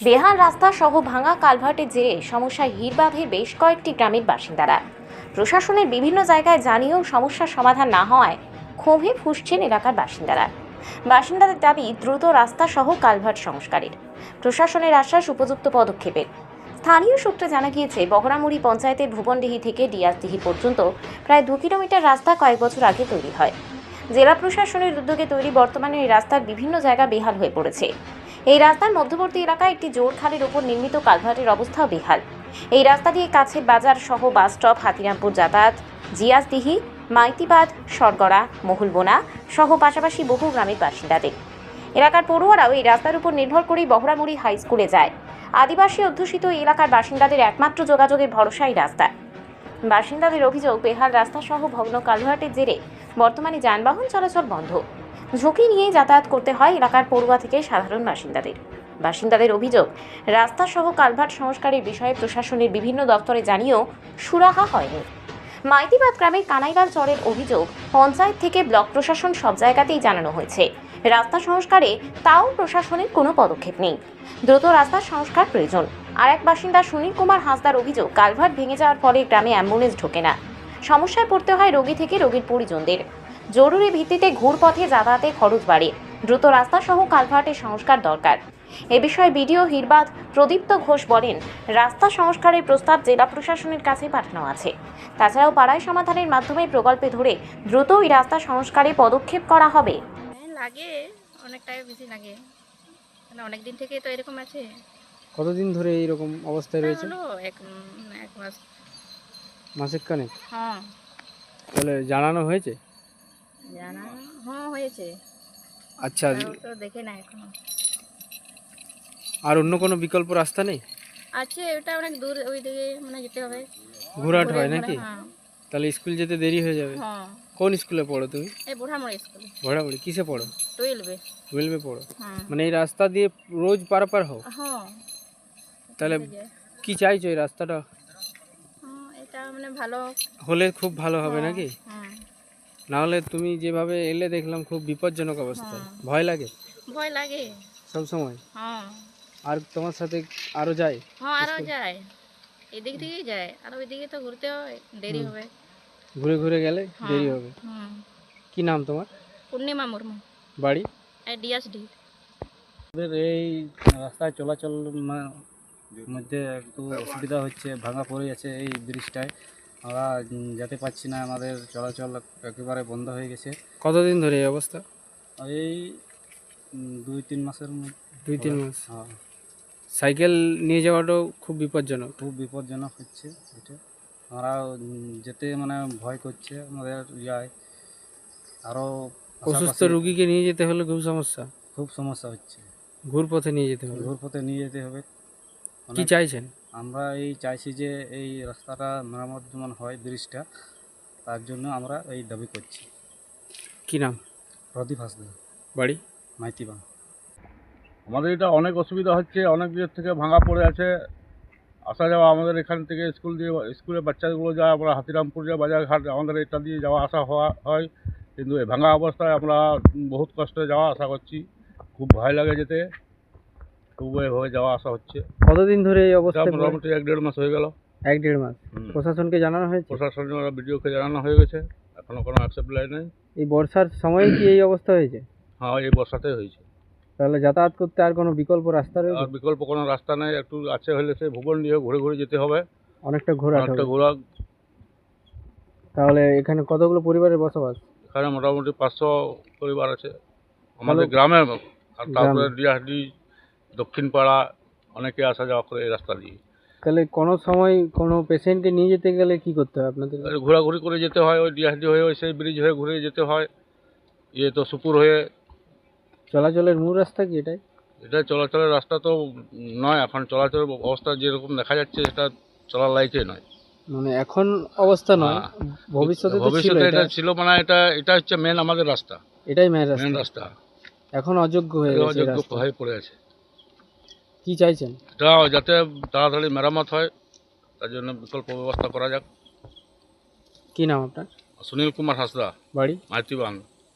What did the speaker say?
বেহাল রাস্তা সহ ভাঙা কালভার্টের জেরে সমস্যায় হিরবাঁধের বেশ কয়েকটি গ্রামের বাসিন্দারা। প্রশাসনের বিভিন্ন জায়গায় জানিয়েও সমস্যার সমাধান না হওয়ায় ক্ষোভে ফুসছেন এলাকার বাসিন্দারা। বাসিন্দাদের দাবি, দ্রুত রাস্তা সহ কালভার্ট সংস্কারের। প্রশাসনের আশ্বাস, উপযুক্ত পদক্ষেপের। স্থানীয় সূত্রে জানা গিয়েছে, বহরামুড়ি পঞ্চায়েতের ভুবনডিহি থেকে ডিয়াসডিহি পর্যন্ত প্রায় দু কিলোমিটার রাস্তা কয়েক বছর আগে তৈরি হয়। জেলা প্রশাসনের উদ্যোগে তৈরি বর্তমানে এই রাস্তার বিভিন্ন জায়গা বেহাল হয়ে পড়েছে। এই রাস্তার মধ্যবর্তী এলাকায় একটি জোর খালের উপর নির্মিত কালভার্টের অবস্থাও বেহাল। এই রাস্তা দিয়ে কাছের বাজার সহ বাস স্টপ, হাতিরামপুর যাতায়াত জিয়াসদিহি মাইতিবাদ সরগড়া মহুলবোনা সহ পাশাপাশি বহু গ্রামের বাসিন্দাদের। এলাকার পড়ুয়ারাও এই রাস্তার উপর নির্ভর করেই বহরামুড়ি হাই স্কুলে যায়। আদিবাসী অধ্যুষিত এলাকার বাসিন্দাদের একমাত্র যোগাযোগের ভরসাই রাস্তা। বাসিন্দাদের অভিযোগ, বেহাল রাস্তা সহ ভগ্ন কালভার্টের জেরে বর্তমানে যানবাহন চলাচল বন্ধ। ঝুঁকি নিয়ে যাতায়াত করতে হয় এলাকার পড়ুয়া থেকে সাধারণ বাসিন্দাদের। বাসিন্দাদের অভিযোগ রাস্তা সহ কালভার্ট সংস্কারের বিষয়ে প্রশাসনের বিভিন্ন দপ্তরে জানিয়েও সুরাহা হয়নি। মাইতিবাদ গ্রামের কানাইলাল চরের অভিযোগ, পঞ্চায়েত থেকে ব্লক প্রশাসন সব জায়গাতেই জানানো হয়েছে। রাস্তা সংস্কারে তাও প্রশাসনের কোনো পদক্ষেপ নেই। দ্রুত রাস্তার সংস্কার প্রয়োজন। আর এক বাসিন্দা সুনীল কুমার হাসদার অভিযোগ, কালভার্ট ভেঙে যাওয়ার ফলে গ্রামে অ্যাম্বুলেন্স ঢোকে না। সমস্যায় পড়তে হয় রোগী থেকে রোগীর পরিজনদের। জরুরি ভিত্তিতে ঘুরপথে যাতায়াতে খরচ বাড়ে। দ্রুত রাস্তা সহ কালভার্টের সংস্কার দরকার। এ বিষয়ে বিডিও হিরবাদ প্রদীপ্ত ঘোষ বলেন রাস্তা সংস্কারের প্রস্তাব জেলা প্রশাসনের কাছে পাঠানো আছে। তাছাড়াও পাড়ায় সমাধানের মাধ্যমে প্রকল্পে ধরে দ্রুত ওই রাস্তা সংস্কারে পদক্ষেপ করা হবে। লাগে অনেকটাই বেশি লাগে। মানে অনেক দিন থেকে তো এরকম আছে। কতদিন ধরে এইরকম অবস্থায় রয়েছে? এক এক মাস। মাসিক কানেক হ্যাঁ। তাহলে জানানো হয়েছে? জানা হ্যাঁ হয়েছে। আচ্ছা। তো দেখে না এখনও। আর অন্য কোনো বিকল্প রাস্তা নেই? আছে ওটা অনেক দূর ওই দিকে মানে যেতে হবে। ঘোরাট হয় নাকি? হ্যাঁ। তাহলে স্কুল যেতে দেরি হয়ে যাবে? হ্যাঁ। কোন স্কুলে পড়ো তুমি? এই বুড়ামড়ি স্কুলে। ভোড়াভুড়ি কিসে পড়ো? টুয়েলভে। টুয়েলভে পড়ো? হ্যাঁ। মানে এই রাস্তা দিয়ে রোজ পারাপার হও? হ্যাঁ। তাহলে কি চাইছো এই রাস্তাটা? মানে ভালো হলে খুব ভালো হবে হ্যাঁ, নাকি? হ্যাঁ। না হলে তুমি যেভাবে এলে দেখলাম খুব বিপজ্জনক অবস্থা। হ্যাঁ। ভয় লাগে? ভয় লাগে। সব সময়? হ্যাঁ। আর তোমার সাথে আরও যায়? হ্যাঁ আরও যায়। এদিক থেকেই যায়। আর ওইদিকে তো ঘুরতে হয় দেরি হবে। ঘুরে ঘুরে গেলে। দেরি হবে। হুম কি নাম তোমার? পূর্ণিমা মুর্মু। বাড়ি? ডিএসডি। এই রাস্তায় চলাচল মা- মধ্যে একটু অসুবিধা হচ্ছে ভাঙা পড়ে আছে এই ব্রিজটায়। আমরা যেতে পারছি না আমাদের চলাচল একেবারে বন্ধ হয়ে গেছে। কতদিন ধরে এই অবস্থা? এই দুই তিন মাসের দুই তিন মাস? হ্যাঁ, সাইকেল নিয়ে যাওয়াটাও খুব বিপজ্জনক। খুব বিপজ্জনক হচ্ছে এটা। আমরা যেতে মানে ভয় করছে আমাদের যায় আরও অসুস্থ রুগীকে নিয়ে যেতে হলে খুব সমস্যা। খুব সমস্যা হচ্ছে। ঘুর পথে নিয়ে যেতে হবে ঘুরপথে নিয়ে যেতে হবে। কি চাইছেন? আমরা এই চাইছি যে এই রাস্তাটা মেরামত যেমন হয় ব্রিজটা তার জন্য আমরা এই দাবি করছি। কি নাম? প্রদীপ হাসদা। বাড়ি? মাইতিবাং। আমাদের এটা অনেক অসুবিধা হচ্ছে অনেক দিক থেকে ভাঙা পড়ে আছে। আসা যাওয়া আমাদের এখান থেকে স্কুল দিয়ে স্কুলের বাচ্চাগুলো যায় আমরা হাতিরামপুর যায় বাজারঘাট আমাদের এটা দিয়ে যাওয়া আসা হওয়া হয়। কিন্তু এই ভাঙা অবস্থায় আমরা বহুত কষ্টে যাওয়া আসা করছি। খুব ভয় লাগে যেতে। এভাবে যাওয়া আসা হচ্ছে। কতদিন ধরে এই অবস্থা মোটামুটি এক দেড় মাস হয়ে গেল। এক দেড় মাস। প্রশাসনকে জানানো হয়েছে? ভিডিওকে জানানো হয়ে গেছে। এখনও কোনো অ্যাকসেপ্ট নেই। এই বর্ষার সময় কি এই অবস্থা হয়েছে? হ্যাঁ এই হয়েছে। তাহলে যাতায়াত করতে আর কোনো বিকল্প রাস্তা রয়েছে? আর বিকল্প কোনো রাস্তা নেই। একটু আছে হলে সে ভুবন দিয়ে ঘুরে ঘুরে যেতে হবে। অনেকটা ঘোরা ঘোরা। তাহলে এখানে কতগুলো পরিবারের বসবাস? এখানে মোটামুটি পাঁচশো পরিবার আছে। আমাদের গ্রামে আর তারপরে গ্রামে। দক্ষিণ পাড়া অনেকে আসা যাওয়া করে এই রাস্তা দিয়ে। তাহলে কোনো সময় কোনো পেশেন্টকে নিয়ে যেতে গেলে কি করতে হয় আপনাদের? ঘোরাঘুরি করে যেতে হয় ওই ডিহাডি হয়ে ওই সেই ব্রিজ হয়ে ঘুরে যেতে হয়। ইয়ে তো সুপুর হয়ে চলাচলের মূল রাস্তা কি এটাই? এটা চলাচলের রাস্তা তো নয় এখন চলাচলের অবস্থা যেরকম দেখা যাচ্ছে সেটা চলার লাইকে নয়। মানে এখন অবস্থা নয় হ্যাঁ। ভবিষ্যতে ভবিষ্যতে এটা। ছিল মানে এটা এটা হচ্ছে মেন আমাদের রাস্তা। এটাই মেন রাস্তা। রাস্তা। এখন অযোগ্য হয়ে গেছে অযোগ্য হয়ে পড়ে আছে। কি চাইছেন? এটা যাতে তাড়াতাড়ি মেরামত হয় তার জন্য বিকল্প ব্যবস্থা করা যাক। কি নাম আপনার? সুনীল কুমার হাসদা বাড়ি? মাইতিবাং